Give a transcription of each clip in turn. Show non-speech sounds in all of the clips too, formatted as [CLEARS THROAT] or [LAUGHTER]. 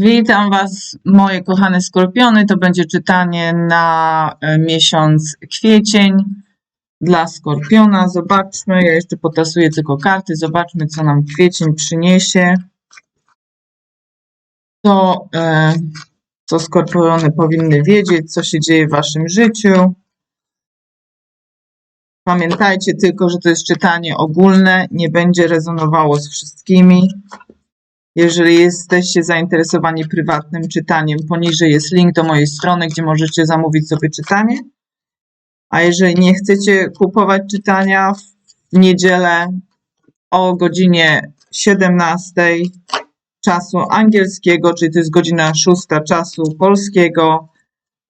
Witam Was, moje kochane skorpiony. To będzie czytanie na e, miesiąc kwiecień dla skorpiona. Zobaczmy, ja jeszcze potasuję tylko karty. Zobaczmy, co nam kwiecień przyniesie. To, e, co skorpiony powinny wiedzieć, co się dzieje w Waszym życiu. Pamiętajcie tylko, że to jest czytanie ogólne, nie będzie rezonowało z wszystkimi. Jeżeli jesteście zainteresowani prywatnym czytaniem, poniżej jest link do mojej strony, gdzie możecie zamówić sobie czytanie. A jeżeli nie chcecie kupować czytania w niedzielę o godzinie 17 czasu angielskiego, czyli to jest godzina 6 czasu polskiego,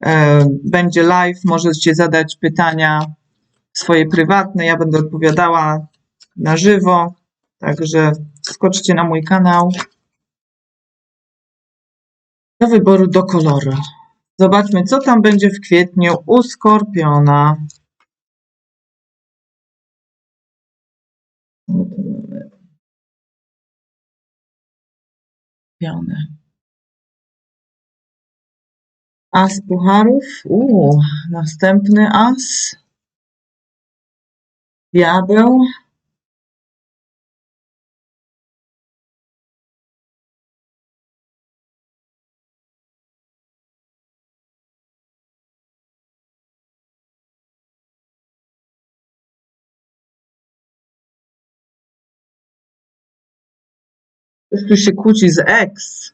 e, będzie live, możecie zadać pytania swoje prywatne, ja będę odpowiadała na żywo, także skoczcie na mój kanał do wyboru do koloru. Zobaczmy, co tam będzie w kwietniu u Skorpiona. Skorpiony. As pucharów. Uuu, następny as. Diabeł. Ktoś się kłóci z ex.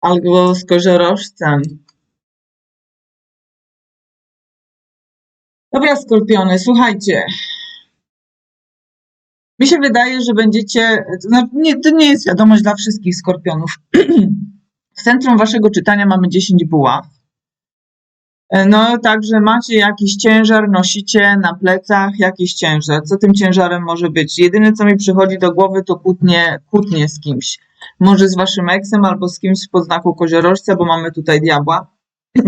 Albo z koziorożcem. Dobra, skorpiony, słuchajcie. Mi się wydaje, że będziecie. To, znaczy nie, to nie jest wiadomość dla wszystkich skorpionów. [CLEARS THROAT] W centrum waszego czytania mamy 10 buław. No, także macie jakiś ciężar, nosicie na plecach jakiś ciężar. Co tym ciężarem może być? Jedyne, co mi przychodzi do głowy, to kłótnie, kłótnie z kimś. Może z waszym eksem albo z kimś z podznaku koziorożca, bo mamy tutaj diabła. [CLEARS THROAT]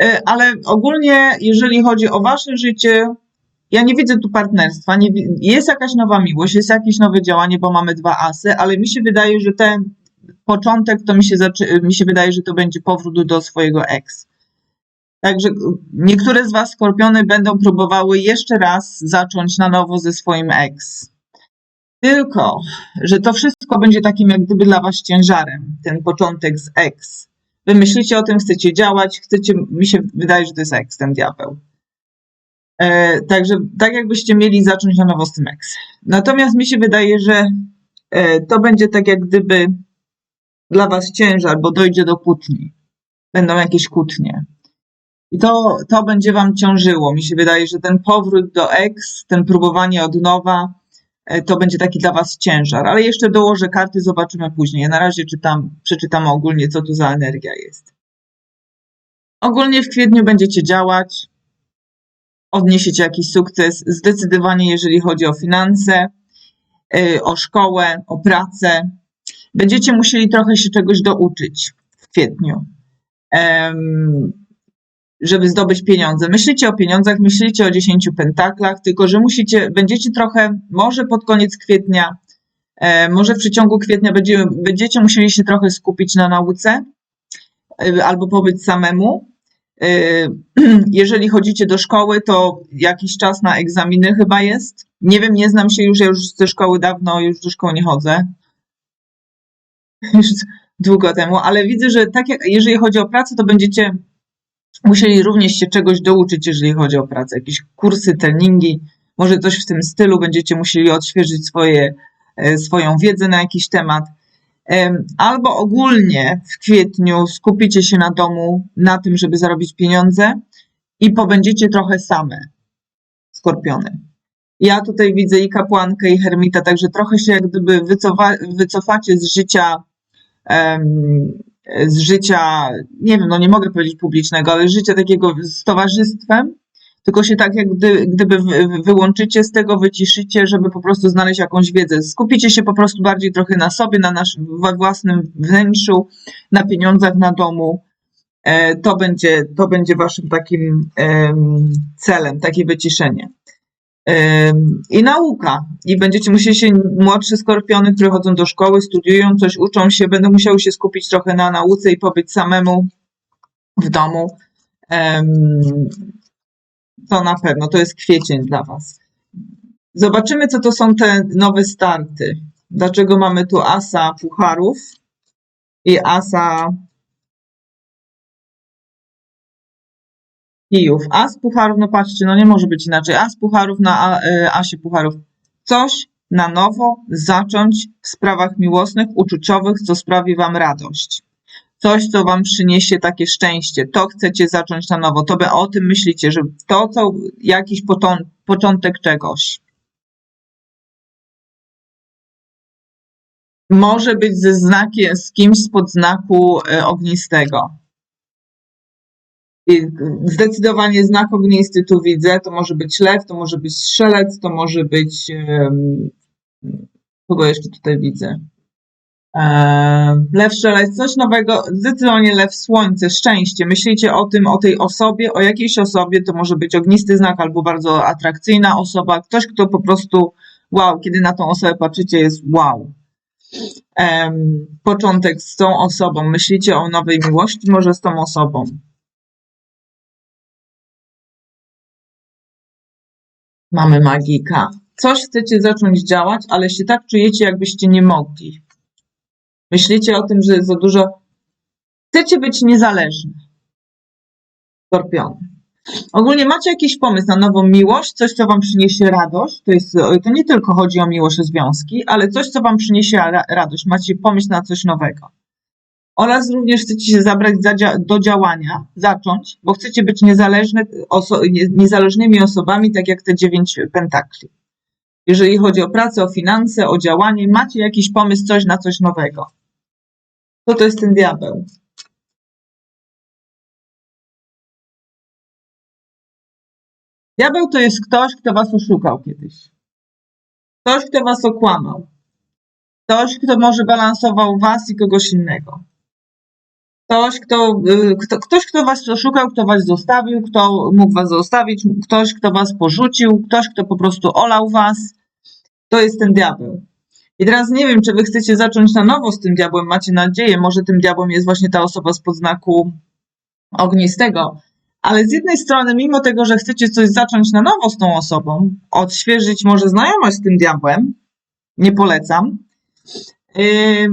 E, Ale ogólnie, jeżeli chodzi o wasze życie, ja nie widzę tu partnerstwa. Nie, jest jakaś nowa miłość, jest jakieś nowe działanie, bo mamy dwa asy, ale mi się wydaje, że ten początek to mi się, mi się wydaje, że to będzie powrót do swojego ex. Także niektóre z was skorpiony będą próbowały jeszcze raz zacząć na nowo ze swoim ex. Tylko, że to wszystko będzie takim jak gdyby dla was ciężarem, ten początek z ex. Wy myślicie o tym, chcecie działać, chcecie, mi się wydaje, że to jest ex, ten diabeł. E, także tak jakbyście mieli zacząć na nowo z tym ex. Natomiast mi się wydaje, że e, to będzie tak jak gdyby dla was ciężar, bo dojdzie do kłótni. Będą jakieś kłótnie. I to, to będzie wam ciążyło. Mi się wydaje, że ten powrót do ex, ten próbowanie od nowa, e, to będzie taki dla was ciężar. Ale jeszcze dołożę karty, zobaczymy później. Ja na razie czytam, przeczytam ogólnie, co tu za energia jest. Ogólnie w kwietniu będziecie działać, odniesiecie jakiś sukces, zdecydowanie jeżeli chodzi o finanse, y, o szkołę, o pracę. Będziecie musieli trochę się czegoś douczyć w kwietniu, żeby zdobyć pieniądze. Myślicie o pieniądzach, myślicie o 10 pentaklach, tylko że musicie, będziecie trochę, może pod koniec kwietnia, e, może w przeciągu kwietnia będzie, będziecie musieli się trochę skupić na nauce y, albo pobyć samemu. Y, [CLEARS THROAT] Jeżeli chodzicie do szkoły, to jakiś czas na egzaminy chyba jest. Nie wiem, nie znam się już, ja już ze szkoły dawno, już do szkoły nie chodzę. [LAUGHS] Już długo temu, ale widzę, że tak jak, jeżeli chodzi o pracę, to będziecie musieli również się czegoś douczyć, jeżeli chodzi o pracę. Jakieś kursy, treningi, może coś w tym stylu, będziecie musieli odświeżyć swoje, e, swoją wiedzę na jakiś temat. Em, Albo ogólnie w kwietniu skupicie się na domu, na tym, żeby zarobić pieniądze i pobędziecie trochę same, skorpiony. Ja tutaj widzę i kapłankę, i hermita, także trochę się jak gdyby wycofa, wycofacie z życia, z życia, nie wiem, no nie mogę powiedzieć publicznego, ale życia takiego z towarzystwem, tylko się tak jak gdy, gdyby wy- wy- wyłączycie z tego, wyciszycie, żeby po prostu znaleźć jakąś wiedzę. Skupicie się po prostu bardziej trochę na sobie, na naszym własnym wnętrzu, na pieniądzach na domu. E, To będzie, to będzie waszym takim em, celem, takie wyciszenie. I nauka. I będziecie musieli się, młodsze skorpiony, które chodzą do szkoły, studiują, coś uczą się, będą musiały się skupić trochę na nauce i pobyć samemu w domu. To na pewno, to jest kwiecień dla Was. Zobaczymy, co to są te nowe starty. Dlaczego mamy tu asa pucharów i asa kijów. As pucharów, no patrzcie, no nie może być inaczej. As pucharów na a, y, asie pucharów. Coś na nowo zacząć w sprawach miłosnych, uczuciowych, co sprawi wam radość. Coś, co wam przyniesie takie szczęście. To chcecie zacząć na nowo. To by o tym myślicie, że to, co jakiś początek czegoś. Może być ze znakiem, z kimś spod znaku y, ognistego. Zdecydowanie znak ognisty tu widzę. To może być lew, to może być strzelec, to może być. kogo jeszcze tutaj widzę? Lew, strzelec, coś nowego. Zdecydowanie lew, słońce, szczęście. Myślicie o tym, o tej osobie, o jakiejś osobie. To może być ognisty znak albo bardzo atrakcyjna osoba. Ktoś, kto po prostu wow, kiedy na tą osobę patrzycie, jest wow. Początek z tą osobą. Myślicie o nowej miłości, może z tą osobą. Mamy magika. Coś chcecie zacząć działać, ale się tak czujecie, jakbyście nie mogli. Myślicie o tym, że za dużo. Chcecie być niezależni. Skorpiony. Ogólnie macie jakiś pomysł na nową miłość, coś, co wam przyniesie radość. To, jest, to nie tylko chodzi o miłość, o związki, ale coś, co wam przyniesie ra- radość. Macie pomysł na coś nowego. Oraz również chcecie się zabrać do działania, zacząć, bo chcecie być niezależne, oso- nie- niezależnymi osobami, tak jak te dziewięć pentakli. Jeżeli chodzi o pracę, o finanse, o działanie, macie jakiś pomysł, coś na coś nowego. Co to jest ten diabeł? Diabeł to jest ktoś, kto was oszukał kiedyś. Ktoś, kto was okłamał. Ktoś, kto może balansował was i kogoś innego. Ktoś, kto, y, kto, ktoś, kto was oszukał, kto was zostawił, kto mógł was zostawić, ktoś, kto was porzucił, ktoś, kto po prostu olał was. To jest ten diabeł. I teraz nie wiem, czy wy chcecie zacząć na nowo z tym diabłem, macie nadzieję, może tym diabłem jest właśnie ta osoba z podznaku ognistego. Ale z jednej strony, mimo tego, że chcecie coś zacząć na nowo z tą osobą, odświeżyć może znajomość z tym diabłem, nie polecam. Yy,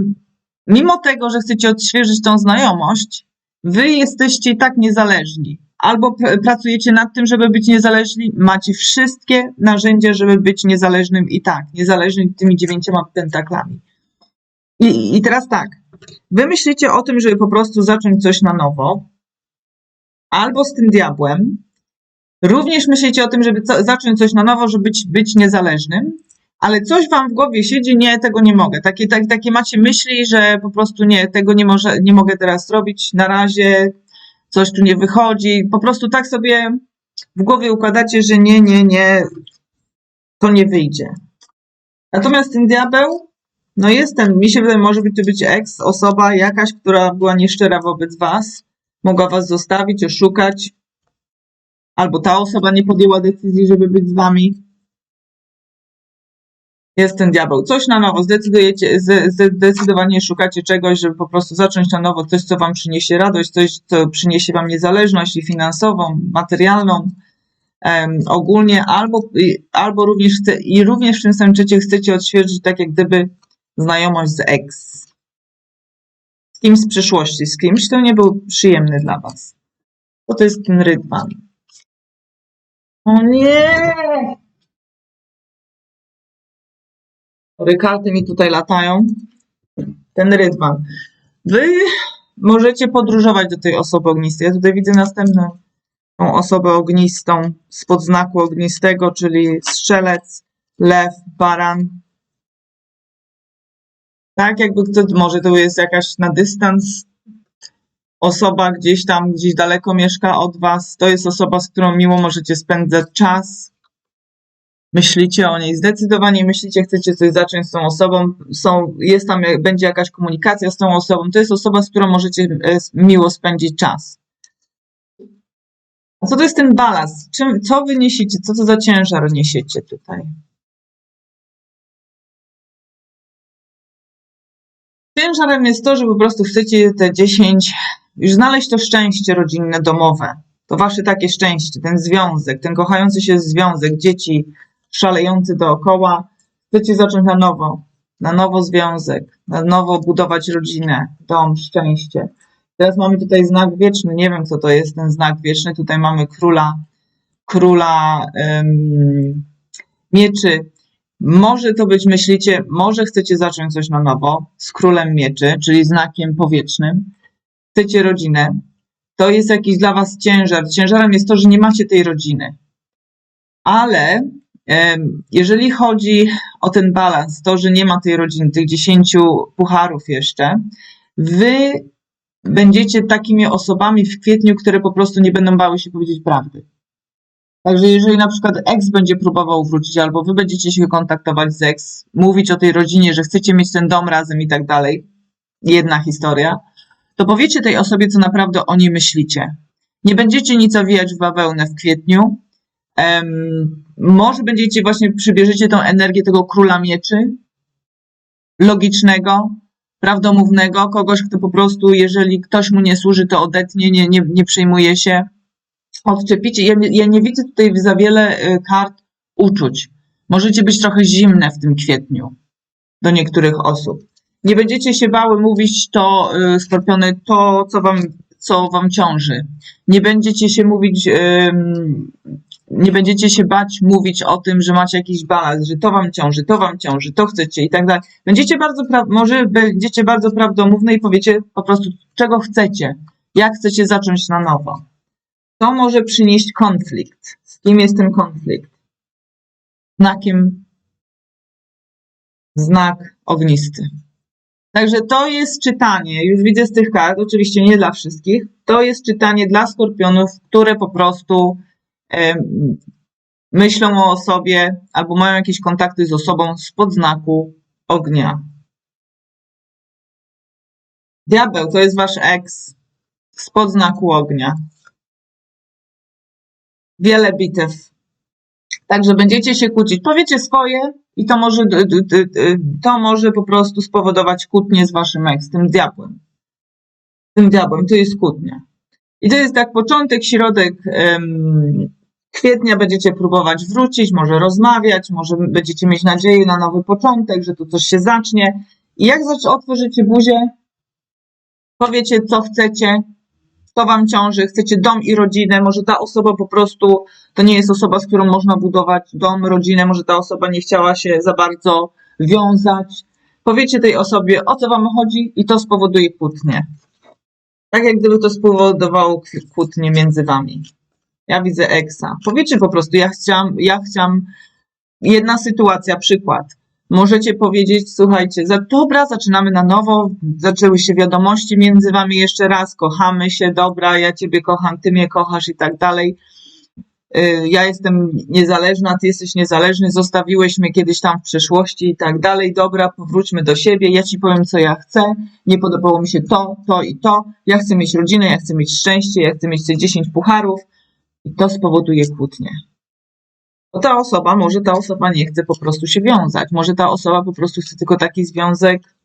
mimo tego, że chcecie odświeżyć tą znajomość, wy jesteście i tak niezależni. Albo pr- pracujecie nad tym, żeby być niezależni, macie wszystkie narzędzia, żeby być niezależnym i tak, niezależnym tymi dziewięcioma pentaklami. I, I teraz tak, wy myślicie o tym, żeby po prostu zacząć coś na nowo, albo z tym diabłem, również myślicie o tym, żeby co, zacząć coś na nowo, żeby być, być niezależnym, ale coś wam w głowie siedzi, nie, tego nie mogę. Takie, tak, takie macie myśli, że po prostu nie, tego nie, może, nie mogę teraz zrobić, na razie coś tu nie wychodzi. Po prostu tak sobie w głowie układacie, że nie, nie, nie, to nie wyjdzie. Natomiast ten diabeł, no jest ten, mi się wydaje, może być to być ex, osoba jakaś, która była nieszczera wobec was, mogła was zostawić, oszukać, albo ta osoba nie podjęła decyzji, żeby być z wami. Jest ten diabeł. Coś na nowo, zdecydujecie, zdecydowanie szukacie czegoś, żeby po prostu zacząć na nowo coś, co wam przyniesie radość, coś, co przyniesie wam niezależność i finansową, materialną, em, ogólnie, albo, albo również chce, i również w tym samym czasie chcecie odświeżyć tak jak gdyby znajomość z ex. Z kimś z przeszłości, z kimś, kto nie był przyjemny dla was. Bo to jest ten rydwan. O nie! Sorry, karty mi tutaj latają. Ten rydwan. Wy możecie podróżować do tej osoby ognistej. Ja tutaj widzę następną osobę ognistą spod znaku ognistego, czyli strzelec, lew, baran. Tak, jakby kto, może to jest jakaś na dystans osoba gdzieś tam, gdzieś daleko mieszka od was. To jest osoba, z którą miło możecie spędzać czas. Myślicie o niej, zdecydowanie myślicie, chcecie coś zacząć z tą osobą, są, jest tam, będzie jakaś komunikacja z tą osobą. To jest osoba, z którą możecie e, miło spędzić czas. A co to jest ten balans? Czym, co wy niesiecie? Co to za ciężar niesiecie tutaj? Ciężarem jest to, że po prostu chcecie te 10, już znaleźć to szczęście rodzinne, domowe. To wasze takie szczęście, ten związek, ten kochający się związek, dzieci szalejący dookoła. Chcecie zacząć na nowo, na nowo związek, na nowo budować rodzinę, dom, szczęście. Teraz mamy tutaj znak wieczny, nie wiem co to jest ten znak wieczny. Tutaj mamy króla, króla mieczy. Może to być, myślicie, może chcecie zacząć coś na nowo z królem mieczy, czyli znakiem powietrznym. Chcecie rodzinę. To jest jakiś dla was ciężar. Ciężarem jest to, że nie macie tej rodziny. Ale jeżeli chodzi o ten balans, to, że nie ma tej rodziny, tych 10 pucharów jeszcze, wy będziecie takimi osobami w kwietniu, które po prostu nie będą bały się powiedzieć prawdy. Także jeżeli na przykład ex będzie próbował wrócić, albo wy będziecie się kontaktować z ex, mówić o tej rodzinie, że chcecie mieć ten dom razem i tak dalej, jedna historia, to powiecie tej osobie, co naprawdę o niej myślicie. Nie będziecie nic owijać w bawełnę w kwietniu. Em, może będziecie właśnie, przybierzecie tą energię tego króla mieczy, logicznego, prawdomównego, kogoś, kto po prostu, jeżeli ktoś mu nie służy, to odetnie, nie, nie, nie przejmuje się. Odczepicie. Ja, ja nie widzę tutaj za wiele y, kart uczuć. Możecie być trochę zimne w tym kwietniu do niektórych osób. Nie będziecie się bały mówić to, y, skorpiony, to, co wam, co wam ciąży. Nie będziecie się mówić, ym, nie będziecie się bać mówić o tym, że macie jakiś balans, że to wam ciąży, to wam ciąży, to chcecie i tak dalej. Będziecie bardzo, pra- może będziecie bardzo prawdomówne i powiecie po prostu, czego chcecie, jak chcecie zacząć na nowo. To może przynieść konflikt. Z kim jest ten konflikt? Znakiem znak ognisty. Także to jest czytanie, już widzę z tych kart, oczywiście nie dla wszystkich, to jest czytanie dla skorpionów, które po prostu myślą o osobie albo mają jakieś kontakty z osobą spod znaku ognia. Diabeł to jest wasz ex spod znaku ognia. Wiele bitew. Także będziecie się kłócić. Powiecie swoje i to może, to może po prostu spowodować kłótnię z waszym ex, tym diabłem. Tym diabłem, to jest kłótnia. I to jest tak początek, środek kwietnia będziecie próbować wrócić, może rozmawiać, może będziecie mieć nadzieję na nowy początek, że tu coś się zacznie. I jak otworzycie buzię, powiecie co chcecie, co wam ciąży, chcecie dom i rodzinę, może ta osoba po prostu to nie jest osoba, z którą można budować dom, rodzinę, może ta osoba nie chciała się za bardzo wiązać. Powiecie tej osobie, o co wam chodzi i to spowoduje kłótnię. Tak jak gdyby to spowodowało kłótnię między wami. Ja widzę eksa. Powiecie po prostu, ja chciałam, ja chciałam, jedna sytuacja, przykład. Możecie powiedzieć, słuchajcie, za, dobra, zaczynamy na nowo, zaczęły się wiadomości między wami jeszcze raz, kochamy się, dobra, ja ciebie kocham, ty mnie kochasz i tak dalej. Y, Ja jestem niezależna, ty jesteś niezależny, zostawiłeś mnie kiedyś tam w przeszłości i tak dalej, dobra, powróćmy do siebie, ja ci powiem, co ja chcę, nie podobało mi się to, to i to, ja chcę mieć rodzinę, ja chcę mieć szczęście, ja chcę mieć te 10 pucharów i to spowoduje kłótnię. Bo ta osoba, może ta osoba nie chce po prostu się wiązać. Może ta osoba po prostu chce tylko taki związek.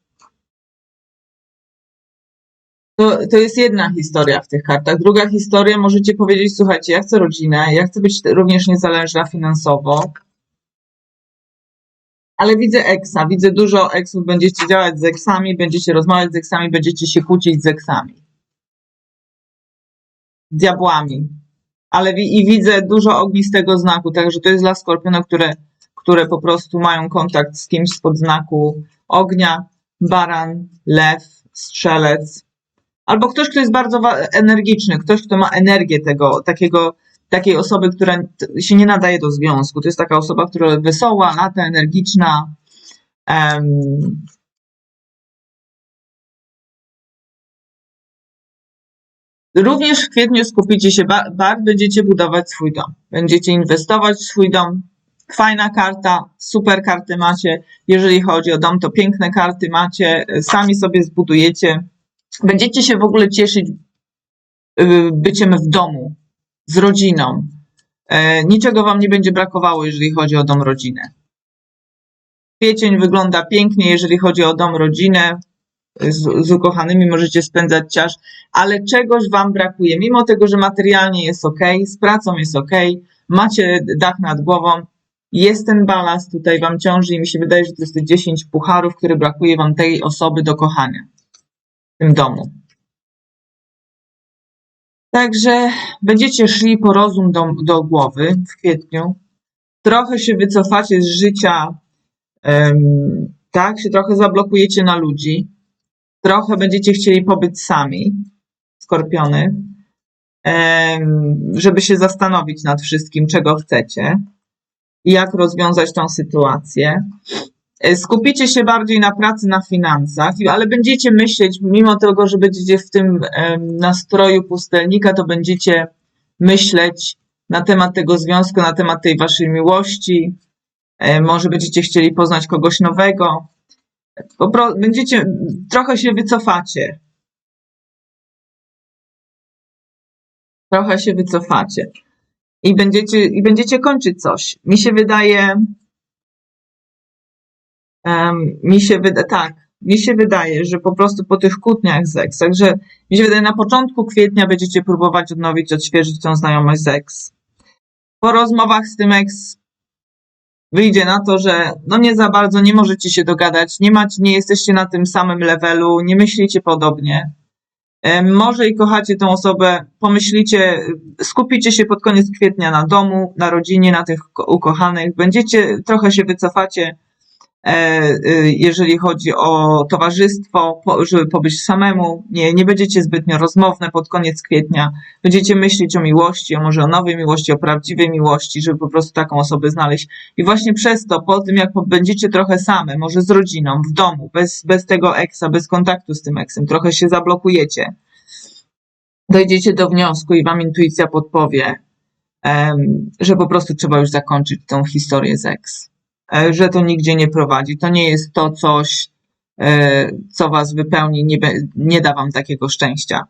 To, to jest jedna historia w tych kartach. Druga historia, możecie powiedzieć, słuchajcie, ja chcę rodzinę, ja chcę być również niezależna finansowo, ale widzę eksa, widzę dużo eksów, będziecie działać z eksami, będziecie rozmawiać z eksami, będziecie się kłócić z eksami. Diabłami. Ale i widzę dużo ognistego znaku, także to jest dla skorpionów, które, które po prostu mają kontakt z kimś spod znaku ognia, baran, lew, strzelec, albo ktoś, kto jest bardzo energiczny, ktoś, kto ma energię tego, takiego, takiej osoby, która się nie nadaje do związku. To jest taka osoba, która wesoła, lata, energiczna. em, Również w kwietniu skupicie się, ba- bardzo będziecie budować swój dom. Będziecie inwestować w swój dom. Fajna karta, super karty macie. Jeżeli chodzi o dom, to piękne karty macie. Sami sobie zbudujecie. Będziecie się w ogóle cieszyć y, byciem w domu. z rodziną. E, niczego Wam nie będzie brakowało, jeżeli chodzi o dom rodzinę. Kwiecień wygląda pięknie, jeżeli chodzi o dom rodzinę. Z, z ukochanymi możecie spędzać czas, ale czegoś Wam brakuje. Mimo tego, że materialnie jest ok, z pracą jest ok, macie dach nad głową, jest ten balans tutaj Wam ciąży i mi się wydaje, że to jest te 10 pucharów, które brakuje Wam tej osoby do kochania w tym domu. Także będziecie szli po rozum do, do głowy w kwietniu. Trochę się wycofacie z życia, em, tak? Się trochę zablokujecie na ludzi. Trochę będziecie chcieli pobyć sami, skorpiony, żeby się zastanowić nad wszystkim, czego chcecie i jak rozwiązać tą sytuację. E, Skupicie się bardziej na pracy, na finansach, ale będziecie myśleć, mimo tego, że będziecie w tym nastroju pustelnika, to będziecie myśleć na temat tego związku, na temat tej waszej miłości. E, Może będziecie chcieli poznać kogoś nowego. Będziecie, trochę się wycofacie. Trochę się wycofacie. I będziecie, I będziecie kończyć coś. Mi się wydaje, Em, mi się wydaje, tak, mi się wydaje, że po prostu po tych kłótniach z ex, także mi się wydaje, na początku kwietnia będziecie próbować odnowić, odświeżyć tą znajomość z ex. Po rozmowach z tym ex wyjdzie na to, że no nie za bardzo nie możecie się dogadać, nie macie, nie jesteście na tym samym levelu, nie myślicie podobnie. Em, Może i kochacie tą osobę, pomyślicie, skupicie się pod koniec kwietnia na domu, na rodzinie, na tych ko- ukochanych, będziecie, trochę się wycofacie, e, e, jeżeli chodzi o towarzystwo, żeby pobyć samemu, nie, nie będziecie zbytnio rozmowne pod koniec kwietnia, będziecie myśleć o miłości, o może o nowej miłości, o prawdziwej miłości, żeby po prostu taką osobę znaleźć. I właśnie przez to, po tym jak będziecie trochę same, może z rodziną, w domu, bez, bez tego eksa, bez kontaktu z tym eksem, trochę się zablokujecie, dojdziecie do wniosku i wam intuicja podpowie, że po prostu trzeba już zakończyć tą historię z eks. e, że to nigdzie nie prowadzi. To nie jest to coś, e, co was wypełni, nie, nie da wam takiego szczęścia.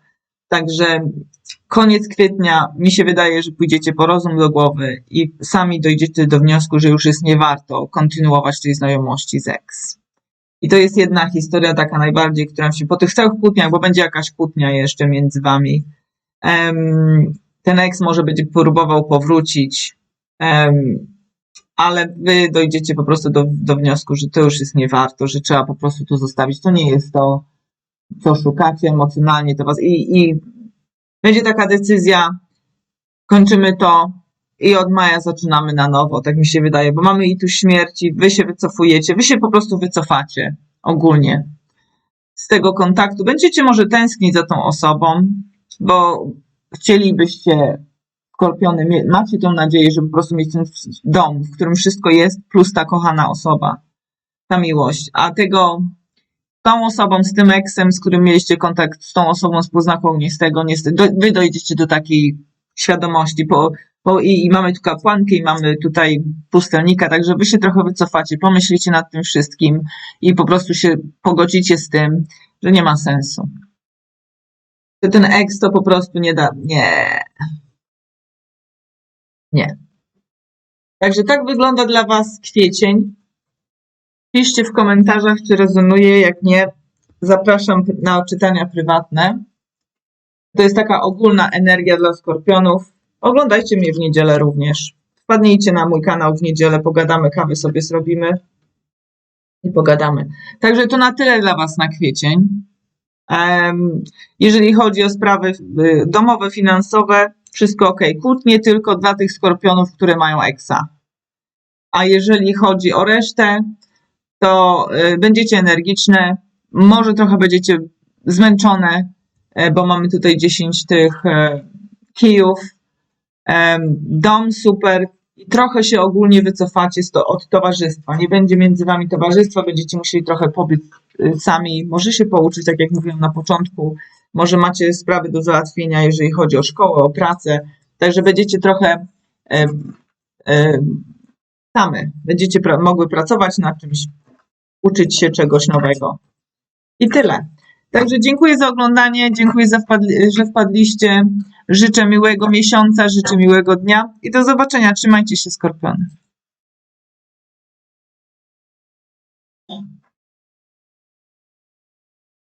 Także koniec kwietnia mi się wydaje, że pójdziecie po rozum do głowy i sami dojdziecie do wniosku, że już jest nie warto kontynuować tej znajomości z ex. I to jest jedna historia taka najbardziej, która się po tych całych kłótniach, bo będzie jakaś kłótnia jeszcze między wami. ten ex może będzie próbował powrócić, ale wy dojdziecie po prostu do, do wniosku, że to już jest nie warto, że trzeba po prostu tu zostawić. To nie jest to, co szukacie emocjonalnie, to was i, i będzie taka decyzja, kończymy to i od maja zaczynamy na nowo, tak mi się wydaje, bo mamy i tu śmierci, wy się wycofujecie, wy się po prostu wycofacie ogólnie z tego kontaktu. Będziecie może tęsknić za tą osobą, bo chcielibyście skorpiony, macie tą nadzieję, żeby po prostu mieć ten dom, w którym wszystko jest, plus ta kochana osoba, ta miłość. A tego, tą osobą, z tym eksem, z którym mieliście kontakt, z tą osobą z poznaką nie z tego, niestety, do, wy dojdziecie do takiej świadomości, bo, bo i, i mamy tu kapłankę, i mamy tutaj pustelnika, także wy się trochę wycofacie, pomyślicie nad tym wszystkim i po prostu się pogodzicie z tym, że nie ma sensu. Ten eks to po prostu nie da, nie, nie. Także tak wygląda dla Was kwiecień. Piszcie w komentarzach, czy rezonuje, jak nie, zapraszam na czytania prywatne. To jest taka ogólna energia dla skorpionów. Oglądajcie mnie w niedzielę również. Wpadnijcie na mój kanał w niedzielę, pogadamy, kawy sobie zrobimy i pogadamy. Także to na tyle dla Was na kwiecień. Jeżeli chodzi o sprawy y, domowe, finansowe, wszystko ok. Kłótnie tylko dla tych skorpionów, które mają eksa. A jeżeli chodzi o resztę, to y, będziecie energiczne, może trochę będziecie zmęczone, e, bo mamy tutaj 10 tych e, kijów. Dom super i trochę się ogólnie wycofacie od towarzystwa. Nie będzie między wami towarzystwa, będziecie musieli trochę pobyć y, sami, może się pouczyć, tak jak mówiłam na początku, może macie sprawy do załatwienia, jeżeli chodzi o szkołę, o pracę, także będziecie trochę e, e, same, będziecie pra- mogły pracować nad czymś, uczyć się czegoś nowego. I tyle. Także dziękuję za oglądanie, dziękuję, za wpadli, że wpadliście. Życzę miłego miesiąca, życzę miłego dnia i do zobaczenia. Trzymajcie się, skorpiony.